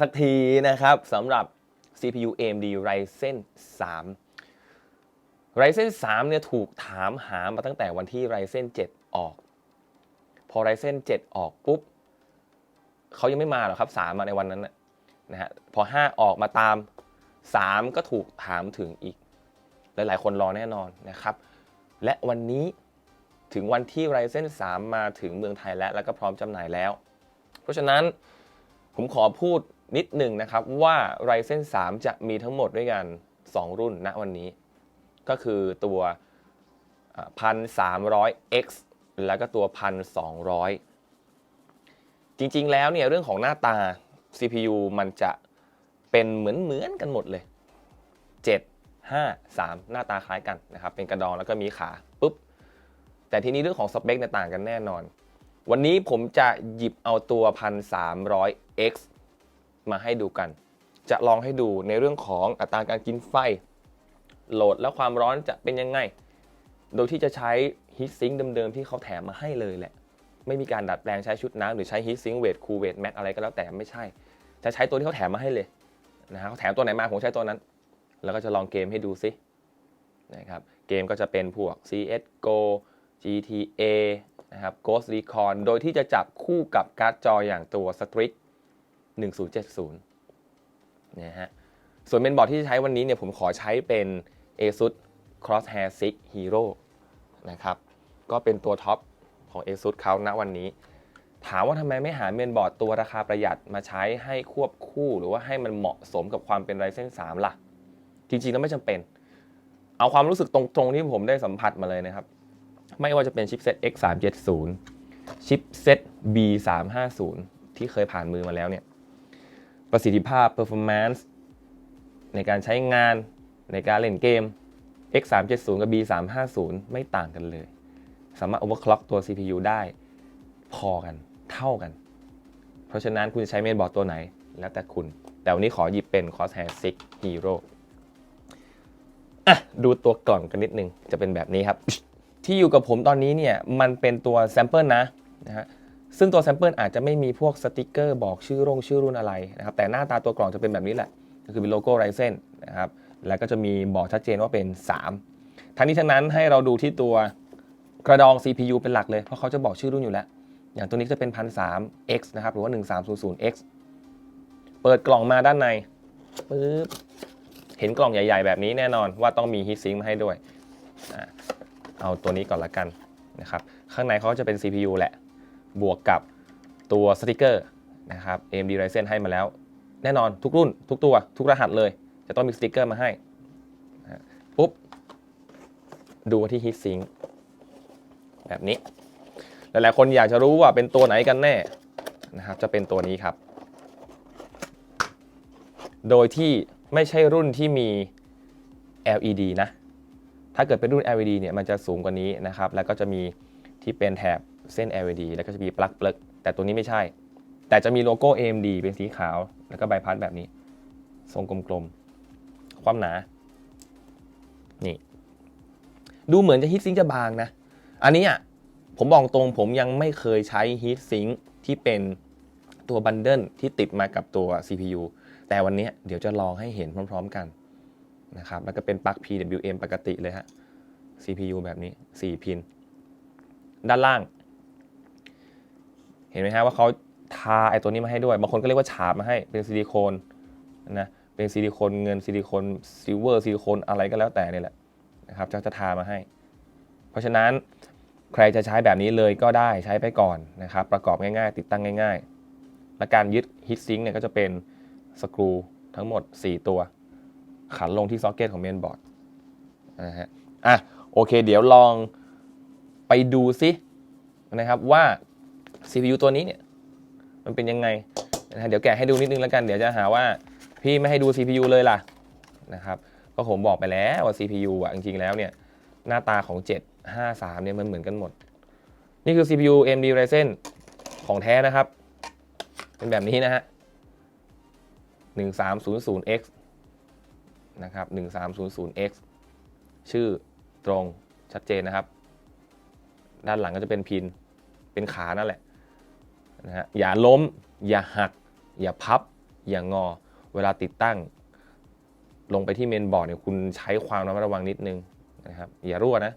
สักทีนะครับสำหรับ CPU AMD Ryzen 3 Ryzen 3เนี่ยถูกถามหามาตั้งแต่วันที่ Ryzen 7 ออก พอ Ryzen 7 ออกปุ๊บเขายังไม่มาหรอกครับ 3 มาในวันนั้นนะนะฮะพอ 5 ออกมาตาม 3 ก็ถูกถามถึงอีก หลาย ๆ คนรอแน่นอนนะครับ และวันนี้ถึงวันที่ Ryzen 3 มาถึงเมืองไทยแล้ว แล้วก็พร้อมจำหน่ายแล้ว เพราะฉะนั้นผมขอพูด นิดหนึ่งนะครับว่า Ryzen 3 จะมีทั้งหมดด้วยกัน 2 รุ่นณวันนี้ ก็คือตัว 1300X แล้วก็ตัว 1200 จริงๆ แล้วเนี่ยเรื่องของหน้าตา CPU มันจะเป็นเหมือนเหมือนกันหมดเลย 7 5 3 หน้าตาคล้ายกันนะครับ เป็นกระดองแล้วก็มีขาปุ๊บ แต่ทีนี้เรื่องของสเปคเนี่ยต่างกันแน่นอน วันนี้ผมจะหยิบเอาตัว 1300X มาให้ดูกัน จะลองให้ดูในเรื่องของอัตราการกินไฟ โหลดแล้วความร้อนจะเป็นยังไง โดยที่จะใช้ฮีทซิงค์เดิมๆที่เขาแถมมาให้เลยแหละ ไม่มีการดัดแปลงใช้ชุดน้ำหรือใช้ฮีทซิงค์เวทคูลเวทแม็กอะไรก็แล้วแต่ไม่ใช่ จะใช้ตัวที่เขาแถมมาให้เลยนะฮะเขาแถมตัวไหนมาผมใช้ตัวนั้น แล้วก็จะลองเกมให้ดูซินะครับเกมก็จะเป็นพวก CSGO GTA นะครับ Ghost Recon โดยที่จะจับคู่กับการ์ดจออย่างตัว Strix 1070นะฮะส่วนเมนบอร์ดที่จะใช้วันนี้เนี่ยผมขอใช้เป็น ASUS Crosshair 6 Hero นะครับก็เป็นตัวท็อปของ ASUS เขาณวันนี้ ถามว่าทำไมไม่หาเมนบอร์ดตัวราคาประหยัดมาใช้ให้ควบคู่หรือว่าให้มันเหมาะสมกับความเป็น Ryzen 3 ล่ะ จริงๆแล้วไม่จำเป็น เอาความรู้สึกตรงๆที่ผมได้สัมผัสมาเลยนะครับ ไม่ว่าจะเป็นชิปเซ็ต X370 ชิปเซ็ต B350 ที่เคยผ่านมือมาแล้วเนี่ย ประสิทธิภาพ performance ในการใช้งานในการเล่นเกม X370 กับ B350 ไม่ต่างกันเลย สามารถ overclock ตัว CPU ได้พอกันเท่ากัน เพราะฉะนั้นคุณจะใช้เมนบอร์ดตัวไหน แล้วแต่คุณ แต่วันนี้ขอหยิบเป็น Crosshair 6 Hero อะดูตัวกล่องกันนิดนึง จะเป็นแบบนี้ครับ ที่อยู่กับผมตอนนี้เนี่ย มันเป็นตัวแซมเปิลนะนะฮะ ซึ่งตัวแซมเปิลอาจจะไม่มีพวกสติกเกอร์บอกชื่อรงชื่อรุ่นอะไรนะครับแต่หน้าตาตัวกล่องจะเป็นแบบนี้แหละ ก็คือเป็นโลโก้ไรเซนนะครับแล้วก็จะมีบอกชัดเจนว่าเป็น 3 ทั้งนี้ทั้งนั้นให้เราดูที่ตัวกระดอง CPU เป็นหลักเลย เพราะเขาจะบอกชื่อรุ่นอยู่แล้ว อย่างตัวนี้จะเป็น 1003X นะครับหรือว่า 1300X เปิดกล่องมาด้านในปึ๊บเห็นกล่องใหญ่ ๆ แบบนี้แน่นอนว่าต้องมีฮีทซิงค์มาให้ด้วย เอาตัวนี้ก่อนละกันนะครับ ข้างในเขาจะเป็น CPU แหละ บวกกับตัวสติกเกอร์นะครับ AMD Ryzen ให้มาแล้ว แน่นอนทุกรุ่น ทุกตัว ทุกรหัสเลย จะต้องมีสติกเกอร์มาให้ปุ๊บ ดูที่ฮีทซิงค์แบบนี้ หลายๆคนอยากจะรู้ว่าเป็นตัวไหนกันแน่นะครับ จะเป็นตัวนี้ครับ โดยที่ไม่ใช่รุ่นที่มี LED นะ ถ้าเกิดเป็นรุ่น LED เนี่ย มันจะสูงกว่านี้นะครับ แล้วก็จะมีที่เป็นแถบ เส้น LED แล้วก็จะมีปลั๊กเปลักแต่ตัวนี้ไม่ใช่ แต่จะมีโลโก้ AMD เป็นสีขาว แล้วก็ใบพัดแบบนี้ ทรงกลมๆ ความหนา นี่ ดูเหมือนจะฮีทซิงค์จะบางนะ อันนี้อะผมบอกตรงผมยังไม่เคยใช้ฮีทซิงค์ที่เป็นตัวบันเดิลที่ติดมากับตัว CPU แต่วันนี้เดี๋ยวจะลองให้เห็นพร้อม ๆกันนะครับแล้วก็เป็นปลั๊ก PWM ปกติเลยฮะ CPU แบบนี้ 4 พิน ด้านล่าง เห็นไหมฮะว่าเขาทาไอตัวนี้มาให้ด้วย บางคนก็เรียกว่าฉาบมาให้เป็นซิลิโคนนะเป็นซิลิโคนเงินซิลิโคนซิลเวอร์ซิลิโคนอะไรก็แล้วแต่นี่แหละนะครับจะจะทามาให้ เพราะฉะนั้นใครจะใช้แบบนี้เลยก็ได้ใช้ไปก่อนนะครับ ประกอบง่ายๆ ติดตั้งง่าย ๆ และการยึดฮิตซิงค์เนี่ยก็จะเป็นสกรูทั้งหมด 4 ตัว ขันลงที่ซ็อกเก็ตของเมนบอร์ดนะฮะอะโอเค เดี๋ยวลองไปดูซินะครับว่า CPU ตัวนี้เนี่ยมันเป็นยังไงนะฮะเดี๋ยวแกะให้ดูนิดนึงแล้วกันเดี๋ยวจะหาว่าพี่ไม่ให้ดู CPU เลยล่ะนะครับก็ผมบอกไปแล้วว่า CPU อะจริงๆแล้วเนี่ยหน้าตาของ 753เนี่ยมันเหมือนกันหมด นี่คือ CPU AMD Ryzen ของแท้นะครับ เป็นแบบนี้นะฮะ 1300X นะครับ 1300X ชื่อตรงชัดเจนนะครับ ด้านหลังก็จะเป็นพิน เป็นขานั่นแหละ นะฮะอย่าล้ม อย่าหัก อย่าพับ อย่างงอ เวลาติดตั้ง ลงไปที่เมนบอร์ดเนี่ยคุณใช้ความระมัดระวังนิดนึงนะครับอย่ารั่วนะ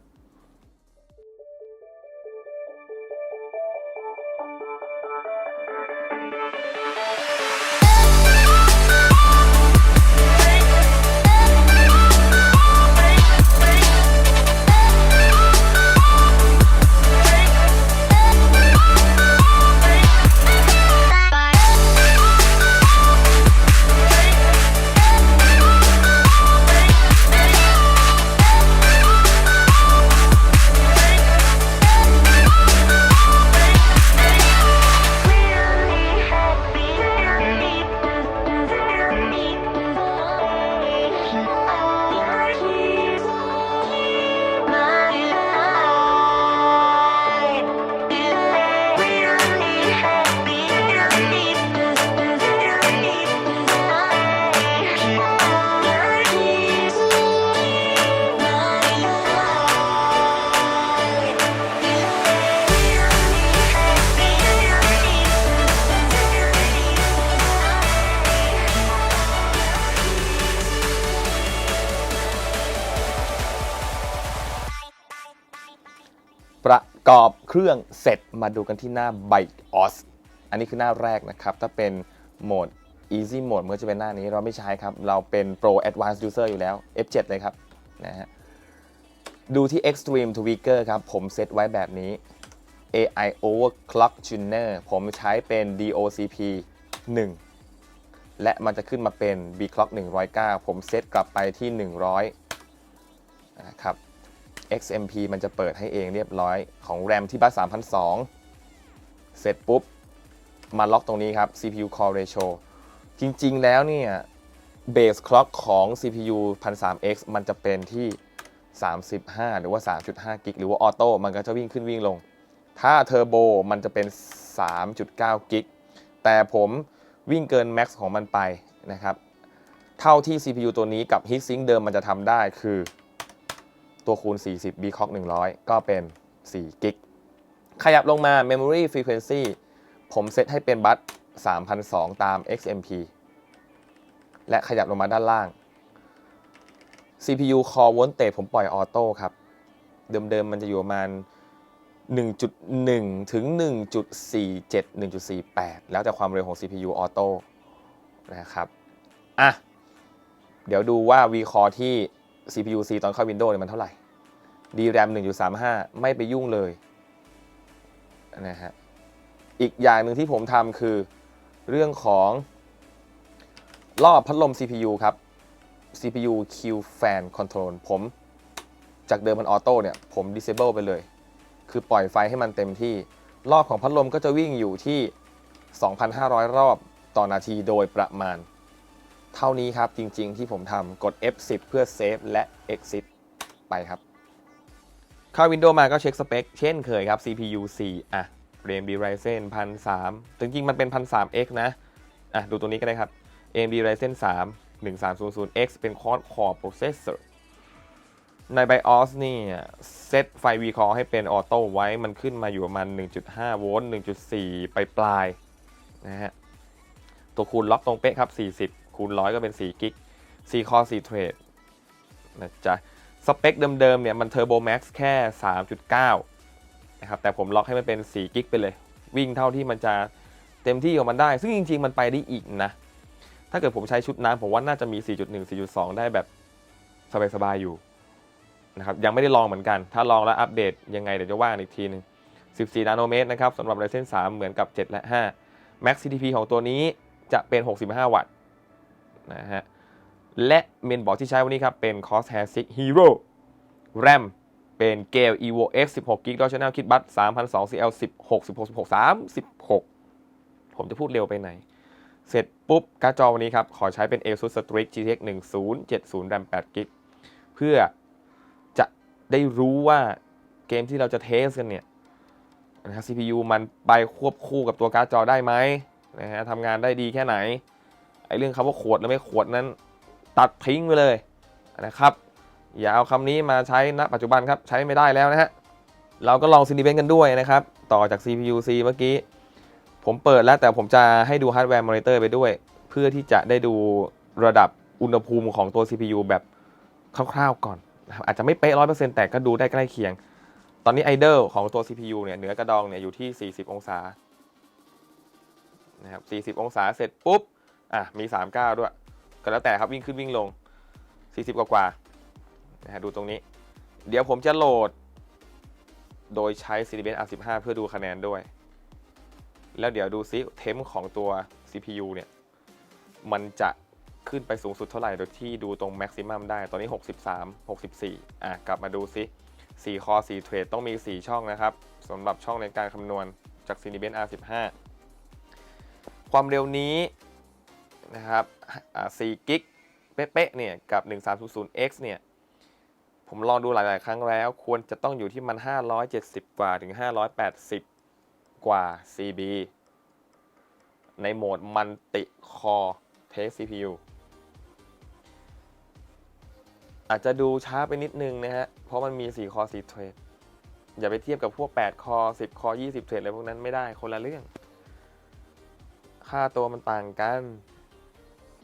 ประกอบเครื่องเสร็จมาดูกันที่หน้า BIOS อันนี้คือหน้าแรกนะครับ ถ้าเป็นโหมด Easy Mode มันก็จะเป็นหน้านี้เราไม่ใช้ครับ เราเป็น Pro Advanced User อยู่แล้ว F7 เลยครับนะฮะดูที่ Extreme Tweaker ครับ ผมเซตไว้แบบนี้ AI Overclock Tuner ผมใช้เป็น DOCP 1 และมันจะขึ้นมาเป็น B Clock 109 ผมเซตกลับไปที่ 100 นะครับ XMP มันจะเปิดให้เองเรียบร้อยของ RAM ที่บัส3002 เสร็จปุ๊บ มาล็อกตรงนี้ครับ CPU Core Ratio จริงๆ แล้วเนี่ย Base Clock ของ CPU 1003X มันจะเป็นที่ 35 หรือว่า 3.5 กิกหรือว่าออโต้มันก็จะวิ่งขึ้นวิ่งลง ถ้าเทอร์โบมันจะเป็น 3.9 กิกแต่ผมวิ่งเกินแม็กซ์ของมันไปนะครับ เท่าที่ CPU ตัวนี้กับ Heatsink เดิมมันจะทำได้คือ ตัวคูณ 40 b c o c 100 ก็เป็น4กิกขยับลงมา Memory Frequency ผมเซตให้เป็นบัส3002 ตาม XMP และขยับลงมาด้านล่าง CPU Core Voltage ผมปล่อยออโต้ครับ เดิมๆมันจะอยู่ประมาณ 1.1 ถึง 1.47 1.48 แล้วแต่ความเร็วของ CPU ออโต้นะครับ อะ เดี๋ยวดูว่า V-Core ที่ CPU C ตอนเข้า Windows มันเท่าไหร่ DRAM 1.35 ไม่ไปยุ่งเลยนะฮะอีกอย่างหนึ่งที่ผมทำคือเรื่องของรอบพัดลม CPU ครับ CPU Q Fan Control ผมจากเดิมมันออโต้เนี่ย ผม disable ไปเลย คือปล่อยไฟให้มันเต็มที่ รอบของพัดลมก็จะวิ่งอยู่ที่ 2,500 รอบต่อนาทีโดยประมาณ เท่านี้ครับจริงๆที่ผมทำกด F10 เพื่อ Save และ Exit ไปครับ เข้า Windows มาก็เช็คสเปคเช่นเคยครับ CPU 4 อะ AMD Ryzen 1003จริงๆ มันเป็น 1003X นะ อะ ดูตัวนี้ก็ได้ครับ AMD Ryzen 3 1300X เป็น Quad Core Processor ใน BIOS นี่เซตไฟ V-Core ให้เป็นออโต้ไว้มันขึ้นมาอยู่ประมาณ 1.5 โวลต์ 1.4 ไปปลายนะฮะ ตัวคูณล็อกตรงเป๊ะครับ 40 คูณ 100 ก็เป็น 4 กิก4 Core 4 Thread นะจ๊ะ สเปคเดิมๆเนี่ยมัน Turbo Max แค่ 3.9 นะครับ แต่ผมล็อกให้มันเป็น 4 กิกไปเลย วิ่งเท่าที่มันจะเต็มที่ของมันได้ ซึ่งจริง ๆ มันไปได้อีกนะ ถ้าเกิดผมใช้ชุดน้ำผมว่าน่าจะมี 4.1 4.2 ได้แบบสบายๆอยู่นะครับยังไม่ได้ลองเหมือนกัน ถ้าลองแล้วอัปเดตยังไงเดี๋ยวจะว่ากันอีกทีหนึง 14 นาโนเมตรนะครับสำหรับ Ryzen 3เหมือนกับ 7 และ 5 Max CTP ของตัวนี้จะเป็น 65 วัตต์นะฮะ และเมนบอร์ดที่ใช้วันนี้ครับ เป็น Crosshair 6 Hero RAM เป็น Gale Evo X 16 GB Rational Kit Bus 3002 CL 16 16 16 36 ผมจะพูดเร็วไปไหน เสร็จปุ๊บการ์ดจอวันนี้ครับ ขอใช้เป็น ASUS Strix GTX 1070 RAM 8 GB เพื่อจะได้รู้ว่าเกมที่เราจะเทสกันเนี่ยนะครับ CPU มันไปควบคู่กับตัวการ์ดจอได้ไหมนะฮะทำงานได้ดีแค่ไหนไอเรื่องคำว่าขวดหรือไม่ขวดนั้น ตัดทิ้งไปเลยนะครับอย่าเอาคำนี้มาใช้ณปัจจุบันครับใช้ไม่ได้แล้วนะฮะเราก็ลองซีนีเบนกันด้วยนะครับ ต่อจาก CPU C เมื่อกี้ ผมเปิดแล้วแต่ผมจะให้ดูฮาร์ดแวร์มอนิเตอร์ไปด้วย เพื่อที่จะได้ดูระดับอุณหภูมิของตัว CPU แบบคร่าวๆก่อนนะครับอาจจะไม่เป๊ะร้อยเปอร์เซ็นต์แต่ก็ดูได้ใกล้เคียง ตอนนี้ไอเดลของตัว CPU เนี่ยเหนือกระดองเนี่ยอยู่ที่ 40 องศานะครับ40 องศาเสร็จปุ๊บอะมี 39 ด้วย ก็แล้วแต่ครับวิ่งขึ้นวิ่งลง 40 กว่ากว่านะฮะดูตรงนี้ เดี๋ยวผมจะโหลด โดยใช้ c d b e n R15 เพื่อดูคะแนนด้วย แล้วเดี๋ยวดูซิเทมของตัว CPU เนี่ย มันจะขึ้นไปสูงสุดเท่าไหร่ โดยที่ดูตรง maximum ได้ ตอนนี้ 63 64 อะ กลับมาดูซิ4คอ4เทรดต้องมี 4 ช่องนะครับสำหรับช่องในการคำนวณจาก c d b e n R15 ความเร็วนี้ นะครับอ่า4กิกเป๊ะๆเนี่ยกับ 1300X เนี่ยผมลองดูหลาย ๆ ครั้งแล้ว ควรจะต้องอยู่ที่มัน 570 กว่าถึง 580 กว่า CB ในโหมดมันติคอเทส CPU อาจจะดูช้าไปนิดนึงนะฮะ เพราะมันมี 4 คอ 4 เทรด อย่าไปเทียบกับพวก 8 คอ 10 คอ 20 เทรดอะไรพวกนั้นไม่ได้คนละเรื่อง ค่าตัวมันต่างกัน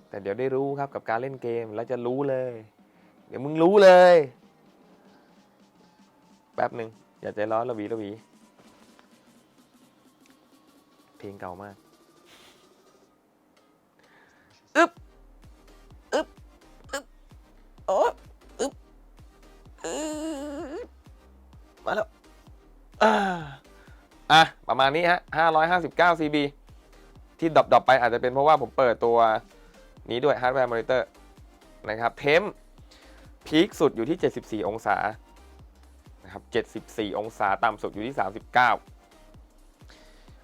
แต่เดี๋ยวได้รู้ครับกับการเล่นเกมแล้วจะรู้เลย เดี๋ยวมึงรู้เลย แป๊บหนึ่งอย่าใจร้อนระวีระวี เพลงเก่ามากอึ๊บอึ๊บอึ๊บโอ้อึ๊บอึ๊บมาแล้วอ่าอะประมาณนี้ฮะ 559 CB ที่ดรอปๆไปอาจจะเป็นเพราะว่าผมเปิดตัว นี้ด้วย Hardware Monitor นะครับเทมพีคสุดอยู่ที่ 74 องศานะครับ74 องศาต่ำสุดอยู่ที่ 39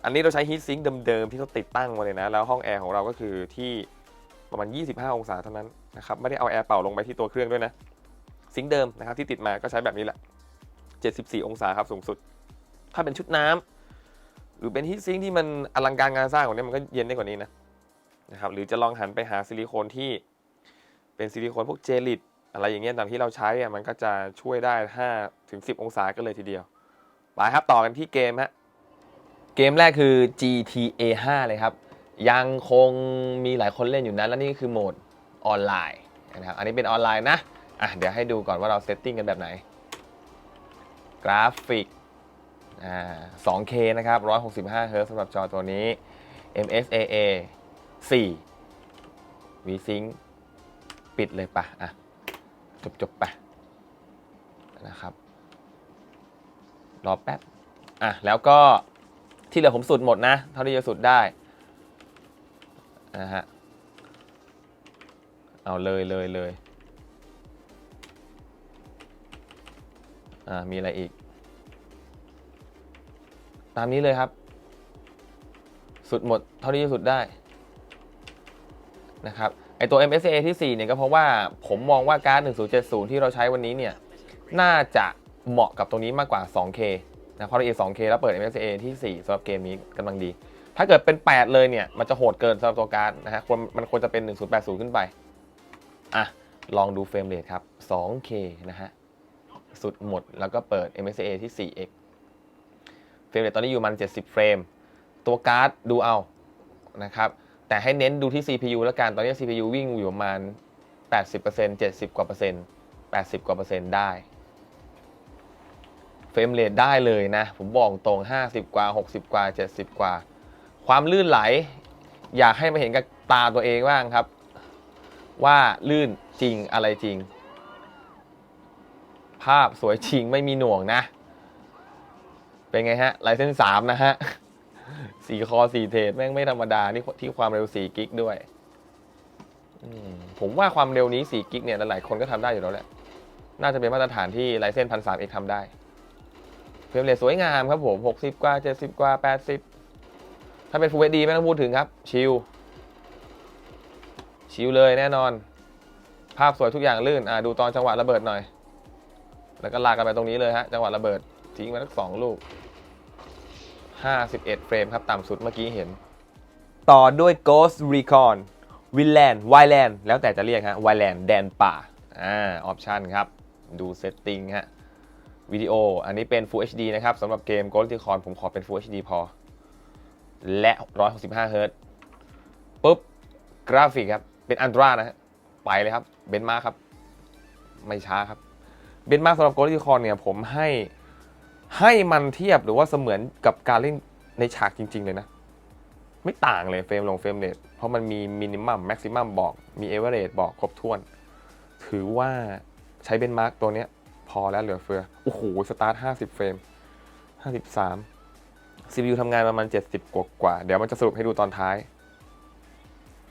อันนี้เราใช้ฮีทซิงค์เดิมๆ ที่เขาติดตั้งมาเลยนะ แล้วห้องแอร์ของเราก็คือที่ประมาณ 25 องศาเท่านั้นนะครับ ไม่ได้เอาแอร์เป่าลงไปที่ตัวเครื่องด้วยนะ ซิงค์เดิมนะครับที่ติดมาก็ใช้แบบนี้แหละ 74 องศาครับสูงสุด ถ้าเป็นชุดน้ำหรือเป็นฮีทซิงค์ที่มันอลังการงานสร้างกว่านี้ยมันก็เย็นได้กว่านี้นะ นะครับหรือจะลองหันไปหาซิลิโคนที่เป็นซิลิโคนพวกเจลิตอะไรอย่างเงี้ยตามที่เราใช้อะมันก็จะช่วยได้5ถึง10 องศากันเลยทีเดียวไปครับต่อกันที่เกมฮะเกมแรกคือ GTA 5 เลยครับ ยังคงมีหลายคนเล่นอยู่นะและนี่คือโหมดออนไลน์นะครับอันนี้เป็นออนไลน์นะอะเดี๋ยวให้ดูก่อนว่าเราเซตติ้งกันแบบไหน กราฟิกอ่า 2K นะครับ 165 Hz สำหรับจอตัวนี้ MSAA 4 VSync ปิดเลยปะอะ จบจบๆไปนะครับ รอแป๊บ อะ แล้วก็ที่เหลือผมสุดหมดนะ เท่าที่จะสุดได้นะฮะ เอาเลยเลยเลยอ่า มีอะไรอีก ตามนี้เลยครับ สุดหมด เท่าที่จะสุดได้ นะครับไอตัว MSA ที่4เนี่ยก็เพราะว่าผมมองว่าการ์ด 1070 ที่เราใช้วันนี้เนี่ยน่าจะเหมาะกับตรงนี้มากกว่า 2K นะเพราะเรา 2K แล้วเปิด MSA ที่ 4สำหรับเกมนี้กำลังดี ถ้าเกิดเป็น 8 เลยเนี่ยมันจะโหดเกินสำหรับตัวการ์ดนะฮะควรมันควรจะเป็น 1080 ขึ้นไปอะลองดูเฟรมเรทครับ 2K นะฮะสุดหมดแล้วก็เปิด MSA ที่ 4x เฟรมเรทตอนนี้อยู่มัน 70 เฟรม ตัวการ์ดดูเอานะครับ แต่ให้เน้นดูที่ CPU แล้วกัน ตอนนี้ CPU วิ่งอยู่ประมาณ 80% 70 กว่าเปอร์เซ็นต์ 80 กว่าเปอร์เซ็นต์ได้ เฟรมเรทได้เลยนะ ผมบอกตรง 50 กว่า 60 กว่า 70 กว่า ความลื่นไหล อยากให้มาเห็นกับตาตัวเองบ้างครับ ว่าลื่นจริงอะไรจริง ภาพสวยจริงไม่มีหน่วงนะ เป็นไงฮะไลเซนสามนะฮะ สี่คอสี่เทรดแม่งไม่ธรรมดานี่ที่ความเร็ว4กิกด้วยมผมว่าความเร็วนี้4กิกเนี่ยหลายคนก็ทำได้อยู่แล้วแหละ น่าจะเป็นมาตรฐานที่ไลเซนพันสามเอกทำได้ เฟรมเรทสวยงามครับผม60กว่า70กว่า80ถ้าเป็น Full HD ไม่ต้องพูดถึงครับ ชิลชิลเลยแน่นอน ภาพสวยทุกอย่างลื่นอ่าดูตอนจังหวะระเบิดหน่อย แล้วก็ลากกันไปตรงนี้เลยฮะ จังหวะระเบิดทิ้งไปทั้งสองลูก 51 เฟรมครับ ต่ำสุดเมื่อกี้เห็น ต่อด้วย Ghost Recon Winland Wildland แล้วแต่จะเรียกฮะ Wildland แดนป่า อ่า ออปชันครับ ดูเซตติ้งฮะ วิดีโอ อันนี้เป็น Full HD นะครับสำหรับเกม Ghost Recon ผมขอเป็น Full HD พอ และ 165 Hz ปุ๊บ กราฟิกครับ เป็นอันตรานะฮะ ไปเลยครับ เบนมาครับ ไม่ช้าครับ เบนมาสำหรับโกลิคอนเนี่ยผมให้ ให้มันเทียบหรือว่าเสมือนกับการเล่นในฉากจริง ๆ เลยนะ ไม่ต่างเลยเฟรมลงเฟรมเรทเพราะมันมีมินิมัมแม็กซิมัมบอกมีเอเวอเรบอกครบถ้วน ถือว่าใช้เบนมาร์กตัวเนี้ย พอแล้วเหลือเฟือ โอ้โห สตาร์ท 50 เฟรม 53 CPU ทำงานประมาณ 70 กว่ากว่า เดี๋ยวมันจะสรุปให้ดูตอนท้าย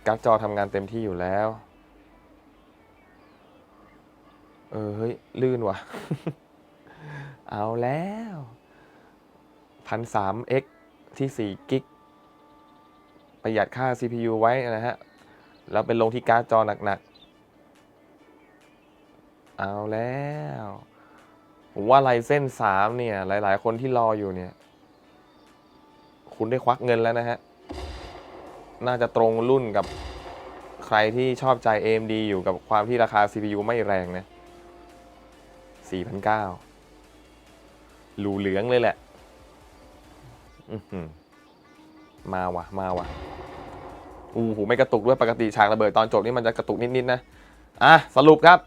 การ์ดจอทำงานเต็มที่อยู่แล้ว เออ เฮ้ย ลื่นว่ะ เอาแล้วพันสาม X ที่ 4 กิก ประหยัดค่า CPU ไว้นะฮะ แล้วไปลงที่การ์ดจอหนักๆ เอาแล้ว ผมว่าไลเส้นสามเนี่ย หลายๆ คนที่รออยู่เนี่ย คุณได้ควักเงินแล้วนะฮะ น่าจะตรงรุ่นกับใครที่ชอบใจ AMD อยู่กับความที่ราคา CPU ไม่แรงนะ4,900 หลูเหลืองเลยแหละมาว่ะ มาว่ะอู้หูไม่กระตุกด้วยปกติฉากระเบิดตอนจบนี่มันจะกระตุกนิดๆนะ อะ สรุปครับ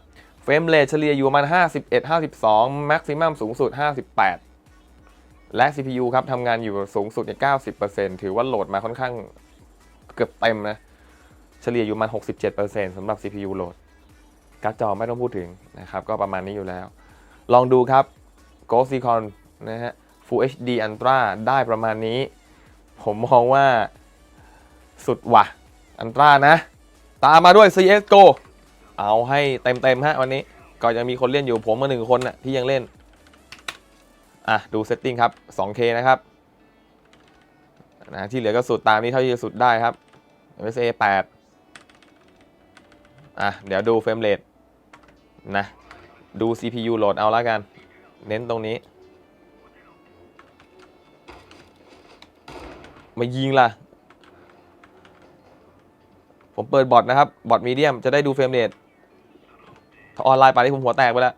เฟรมเรทเฉลี่ยอยู่ประมาณ51 52แม็กซิมัมสูงสุด 58 และ CPU ครับทำงานอยู่สูงสุดใน90%ถือว่าโหลดมาค่อนข้างเกือบเต็มนะ เฉลี่ยอยู่ประมาณ67%สำหรับ CPU โหลดการ์ดจอไม่ต้องพูดถึงนะครับ ก็ประมาณนี้อยู่แล้ว ลองดูครับ Ghost Recon นะฮะ Full HD Ultra ได้ประมาณนี้ ผมมองว่าสุดว่ะ Ultra นะ ตามมาด้วย CSGO เอาให้เต็มๆฮะวันนี้ ก็ยังมีคนเล่นอยู่ผมมาหนึ่งคนน่ะที่ยังเล่น อะ ดูเซตติ้งครับ 2K นะครับนะที่เหลือก็สุดตามนี้เท่าที่จะสุดได้ครับ MSA 8อะ เดี๋ยวดูเฟรมเรทนะ ดู CPU โหลดเอาละกัน เน้นตรงนี้ มายิงล่ะ ผมเปิดบอทนะครับ บอทมีเดียมจะได้ดูเฟรมเรทถ้าออนไลน์ไปที่ผมหัวแตกไปแล้ว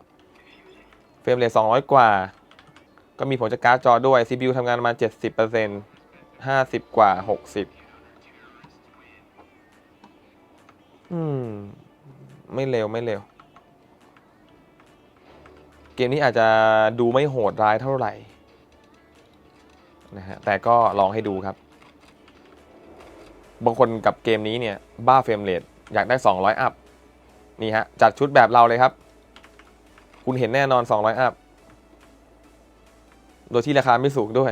เฟรมเรท200 กว่า ก็มีผลจากการ์ดจอด้วย CPU ทำงานประมาณ 70% 50 กว่า 60 อืม ไม่เร็ว ไม่เร็ว เกมนี้อาจจะดูไม่โหดร้ายเท่าไหร่นะฮะแต่ก็ลองให้ดูครับ บางคนกับเกมนี้เนี่ย บ้าเฟรมเรทอยากได้ 200 อัพ นี่ฮะ จัดชุดแบบเราเลยครับ คุณเห็นแน่นอน 200 อัพ โดยที่ราคาไม่สูงด้วย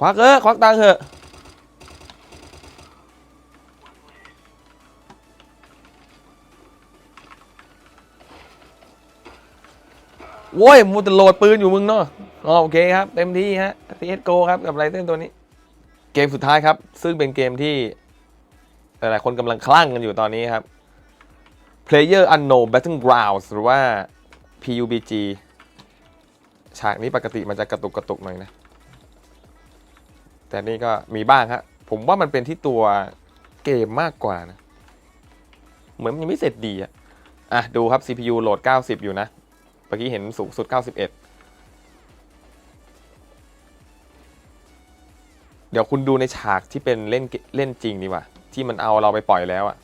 ควักเออควักตังเถอะ โว้ยมูแต่โหลดปืนอยู่มึงเนาะอ๋อโอเคครับ เต็มที่ฮะ CSGO ครับกับไรเส้นตัวนี้ เกมสุดท้ายครับ ซึ่งเป็นเกมที่ หลายๆคนกำลังคลั่งกันอยู่ตอนนี้ครับ Player Unknown Battlegrounds หรือว่า PUBG ฉากนี้ปกติมันจะกระตุกกระตุกหน่อยนะ แต่นี่ก็มีบ้างฮะ ผมว่ามันเป็นที่ตัวเกมมากกว่านะ เหมือนมันยังไม่เสร็จดีอะอะ ดูครับ CPU โหลด 90 อยู่นะ มื่อกี้เห็นสูงสุด 91 เดี๋ยวคุณดูในฉากที่เป็นเล่นเล่นจริงดีกว่า ที่มันเอาเราไปปล่อยแล้วอะ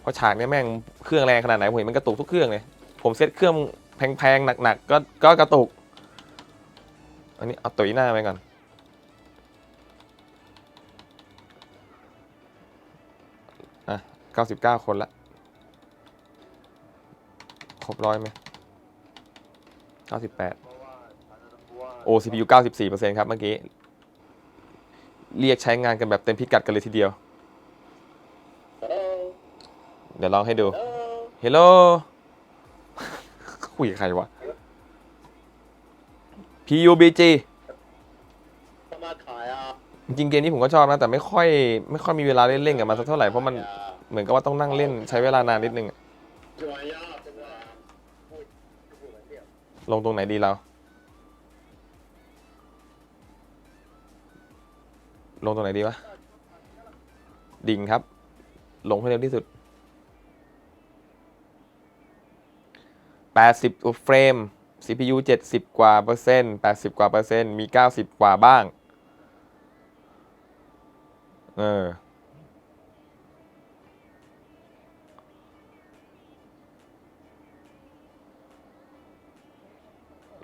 เพราะฉากนี้แม่งเครื่องแรงขนาดไหนผมเห็นมันกระตุกทุกเครื่องเลย ผมเซ็ตเครื่องแพงๆหนักๆก็ก็กระตุก อันนี้เอาตุยหน้าไปก่อนอะ99 คนละ ครบร้อยไหม 98โอ้ CPU 94%ครับเมื่อกี้ เรียกใช้งานกันแบบเต็มพิกัดกันเลยทีเดียว เดี๋ยวลองให้ดูเฮลโลคุยกับใครวะ PUBG จะมาขายอะจริงเกมนี้ผมก็ชอบนะ แต่ไม่ค่อยไม่ค่อยมีเวลาเล่นๆกับมันสักเท่าไหร่ เพราะมันเหมือนกับว่าต้องนั่งเล่นใช้เวลานานนิดนึงอะ ลงตรงไหนดีเรา ลงตรงไหนดีวะ ดิ่งครับ ลงให้เร็วที่สุด 80เฟรม CPU 70 กว่าเปอร์เซ็นต์ 80 กว่าเปอร์เซ็นต์ มี 90 กว่าบ้าง เออ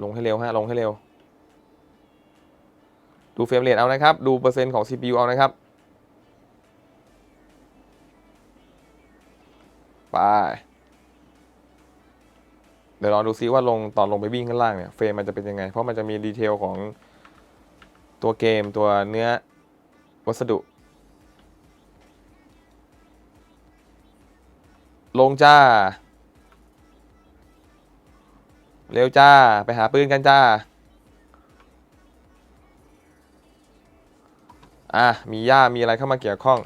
ลงให้เร็วฮะลงให้เร็ว ดูเฟรมเรทเอานะครับ ดูเปอร์เซ็นต์ของ CPU เอานะครับ ไป เดี๋ยวลองดูซิว่าลงตอนลงไปวิ่งข้างล่างเนี่ยเฟรมมันจะเป็นยังไง เพราะมันจะมีดีเทลของตัวเกมตัวเนื้อวัสดุ ลงจ้า เร็วจ้า ไปหาปืนกันจ้า อะ มีหญ้ามีอะไรเข้ามาเกี่ยวข้อง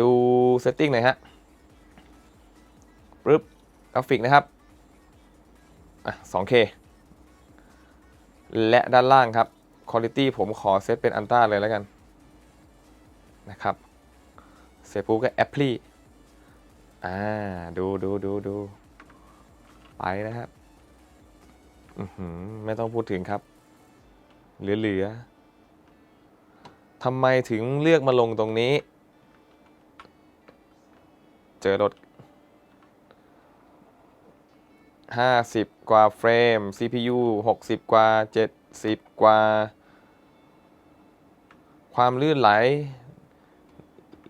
ดูเซตติ้งหน่อยฮะปึ๊บกราฟิกนะครับ อะ 2K และด้านล่างครับ Quality ผมขอเซตเป็นอันต้าเลยแล้วกัน นะครับ เสร็จปุ๊บก็แอปพลีอ่า ดูดูดูดู ไปนะครับ ไม่ต้องพูดถึงครับ เหลือเหลือทำไมถึงเลือกมาลงตรงนี้ เจอรถ 50 กว่าเฟรม CPU 60 กว่า 70 กว่า ความลื่นไหล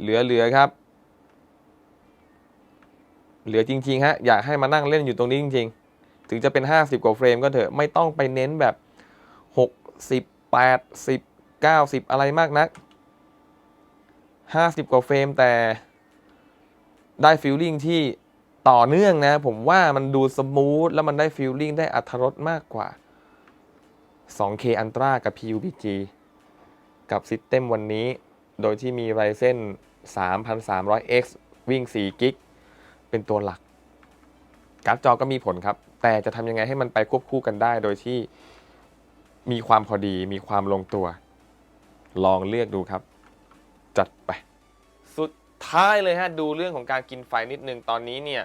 เหลือเหลือครับ เหลือจริง ๆ ฮะ อยากให้มานั่งเล่นอยู่ตรงนี้จริง ๆ ถึงจะเป็น 50 กว่าเฟรมก็เถอะไม่ต้องไปเน้นแบบ 60 80 90 อะไรมากนัก 50 กว่าเฟรมแต่ได้ฟิลลิ่งที่ต่อเนื่องนะ ผมว่ามันดูสมูทแล้วมันได้ฟิลลิ่งได้อัตรรสมากกว่า 2K Ultra กับ PUBG กับซิสเต็มวันนี้ โดยที่มี Ryzen 3300X วิ่ง 4 กิก เป็นตัวหลัก การ์ดจอก็มีผลครับ แต่จะทำยังไงให้มันไปควบคู่กันได้ โดยที่มีความพอดี มีความลงตัว ลองเลือกดูครับ จัดไป สุดท้ายเลยฮะ ดูเรื่องของการกินไฟนิดนึง ตอนนี้เนี่ย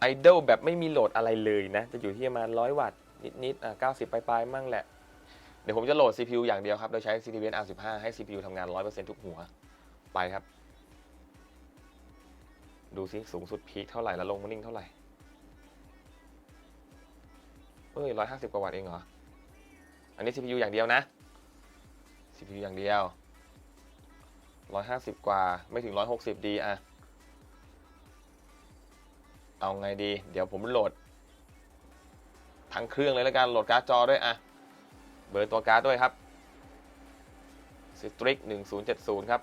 ไอดอลแบบไม่มีโหลดอะไรเลยนะ จะอยู่ที่ประมาณ100วัตต์นิดๆอะ90ปลายๆมั่งแหละ เดี๋ยวผมจะโหลด CPU อย่างเดียวครับ โดยใช้ CTV R15 ให้ CPU ทำงาน 100%ทุกหัว ไปครับ ดูซิสูงสุดพีคเท่าไหร่แล้วลงมานิ่งเท่าไหร่ เอ้ย150กว่าวัตต์เองเหรอ อันนี้ CPU อย่างเดียวนะ CPU อย่างเดียว150กว่าไม่ถึง160ดีอะเอาไงดี เดี๋ยวผมโหลด ทั้งเครื่องเลยแล้วกัน โหลดการ์ดจอด้วยอะเบอร์ตัวการ์ดด้วยครับ Strix 1070 ครับ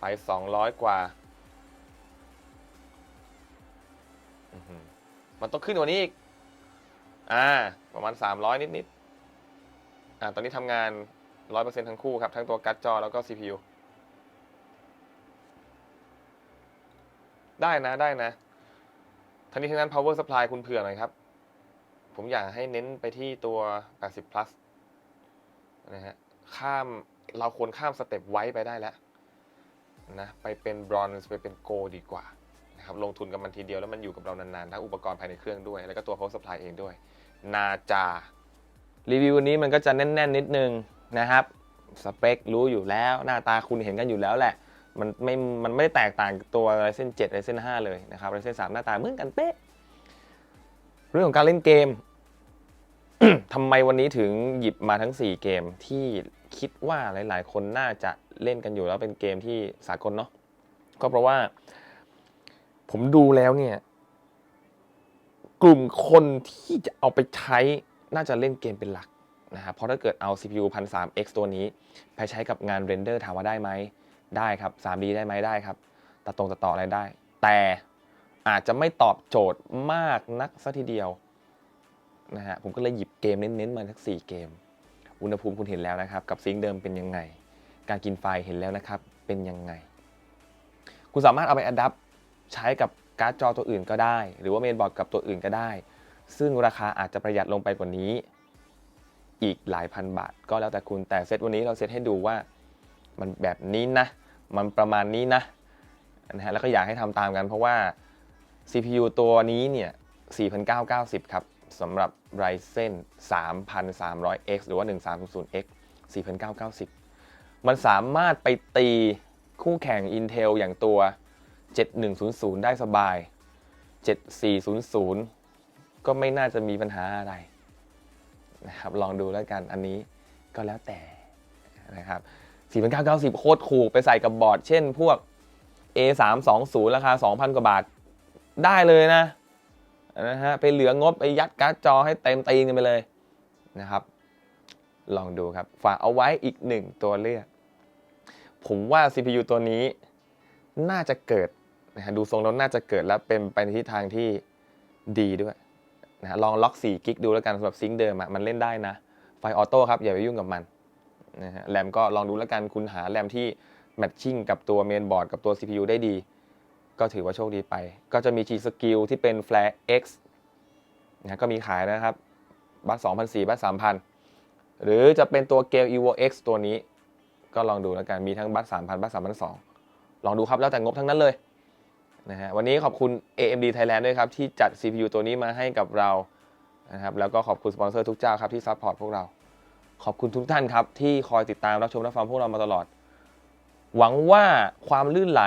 ไป 200 กว่า อื้อหือมันต้องขึ้นกว่านี้อีก อ่า ประมาณ300นิดๆ อ่า ตอนนี้ทำงาน100%ทั้งคู่ครับ ทั้งตัวการ์ดจอแล้วก็ CPU ได้นะได้นะทั้งนี้ทั้งนั้น power supply คุณเผื่อหน่อยครับ ผมอยากให้เน้นไปที่ตัว 80 plus นะฮะ ข้ามเราควรข้ามสเต็ปไว้ไปได้แล้วนะ ไปเป็นบรอนซ์ไปเป็นโกดีกว่า นะครับลงทุนกับมันทีเดียวแล้วมันอยู่กับเรานานๆ ทั้งอุปกรณ์ภายในเครื่องด้วย แล้วก็ตัว power supply เองด้วย นาจา รีวิววันนี้มันก็จะแน่นๆ นิดนึงนะครับ สเปครู้อยู่แล้ว หน้าตาคุณเห็นกันอยู่แล้วแหละ มันไม่ มันไม่ได้แตกต่างกับตัว Ryzen 7 Ryzen 5เลยนะครับ Ryzen 3หน้าตาเหมือนกันเป๊ะ เรื่องของการเล่นเกมทำไมวันนี้ถึงหยิบมาทั้ง 4 เกมที่คิดว่าหลาย ๆ คนน่าจะเล่นกันอยู่แล้วเป็นเกมที่สากลเนาะก็เพราะว่า ผมดูแล้วเนี่ย กลุ่มคนที่จะเอาไปใช้น่าจะเล่นเกมเป็นหลักนะครับเพราะถ้าเกิดเอา CPU 1003X ตัวนี้ ไปใช้กับงานเรนเดอร์ถามว่าได้ไหม ได้ครับ 3D ได้ไหมได้ครับ ตัดตรงตัดต่ออะไรได้ แต่อาจจะไม่ตอบโจทย์มากนักซะทีเดียวนะฮะผมก็เลยหยิบเกมเน้นๆมาทั้ง4เกม อุณหภูมิคุณเห็นแล้วนะครับ กับซิงค์เดิมเป็นยังไง การกินไฟเห็นแล้วนะครับ เป็นยังไง คุณสามารถเอาไปอัดดับ ใช้กับการ์ดจอตัวอื่นก็ได้ หรือว่าเมนบอร์ดกับตัวอื่นก็ได้ ซึ่งราคาอาจจะประหยัดลงไปกว่านี้ อีกหลายพันบาท ก็แล้วแต่คุณแต่เซตวันนี้เราเซตให้ดูว่ามันแบบนี้นะ มันประมาณนี้นะนะฮะแล้วก็อยากให้ทำตามกันเพราะว่า CPU ตัวนี้เนี่ย4,990 ครับสำหรับ Ryzen 3,300X หรือว่า 1300X 4,990 มันสามารถไปตีคู่แข่ง Intel อย่างตัว 7100 ได้สบาย 7400 ก็ไม่น่าจะมีปัญหาอะไรนะครับลองดูแล้วกันอันนี้ก็แล้วแต่นะครับ4990 โคตรถูกไปใส่กับบอร์ด เช่นพวก A320 ราคา 2,000 กว่าบาทได้เลยนะนะฮะไปเหลืองบไปยัดการ์ดจอให้เต็มตีนกันไปเลยนะครับ ลองดูครับ ฝากเอาไว้อีกหนึ่งตัวเลือก ผมว่า CPU ตัวนี้น่าจะเกิด นะฮะดูทรงแล้วน่าจะเกิดแล้วเป็นไปในทิศทางที่ดีด้วยนะฮะลองล็อก4กิกดูแล้วกันสำหรับซิงค์เดิมอะมันเล่นได้นะ ไฟออโต้ครับ อย่าไปยุ่งกับมันนะฮะแรมก็ลองดูแล้วกันคุณหาแรมที่แมทชิ่งกับตัวเมนบอร์ดกับตัว CPU ได้ดี ก็ถือว่าโชคดีไป ก็จะมี G Skill ที่เป็น Flare X นะก็มีขายนะครับ บัตร2,004บัตร3,000 หรือจะเป็นตัว Gale Evo X ตัวนี้ ก็ลองดูแล้วกันมีทั้งบัตร3,000บัตร3,200ลองดูครับแล้วแต่งบทั้งนั้นเลย นะฮะวันนี้ขอบคุณ AMD Thailand ด้วยครับ ที่จัด CPU ตัวนี้มาให้กับเรานะครับแล้วก็ขอบคุณสปอนเซอร์ทุกเจ้าครับที่ซัพพอร์ตพวกเรา ขอบคุณทุกท่านครับ ที่คอยติดตามรับชมรับฟังพวกเรามาตลอด หวังว่าความลื่นไหล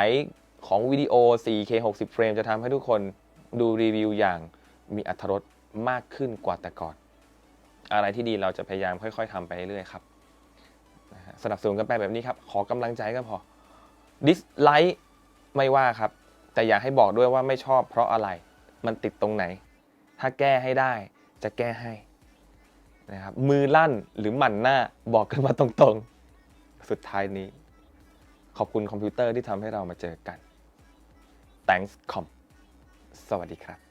ของวิดีโอ 4K 60 เฟรมจะทำให้ทุกคนดูรีวิวอย่างมีอรรถรสมากขึ้นกว่าแต่ก่อน อะไรที่ดีเราจะพยายามค่อย ๆทำไปเรื่อยๆครับสนับสนุนกันไปแบบนี้ครับ ขอกำลังใจก็พอดิสไลค์ไม่ว่าครับ แต่อยากให้บอกด้วยว่าไม่ชอบเพราะอะไร มันติดตรงไหน ถ้าแก้ให้ได้จะแก้ให้นะครับมือลั่นหรือหมั่นหน้าบอกกันมาตรงๆ สุดท้ายนี้ ขอบคุณคอมพิวเตอร์ที่ทำให้เรามาเจอกัน thanks com สวัสดีครับ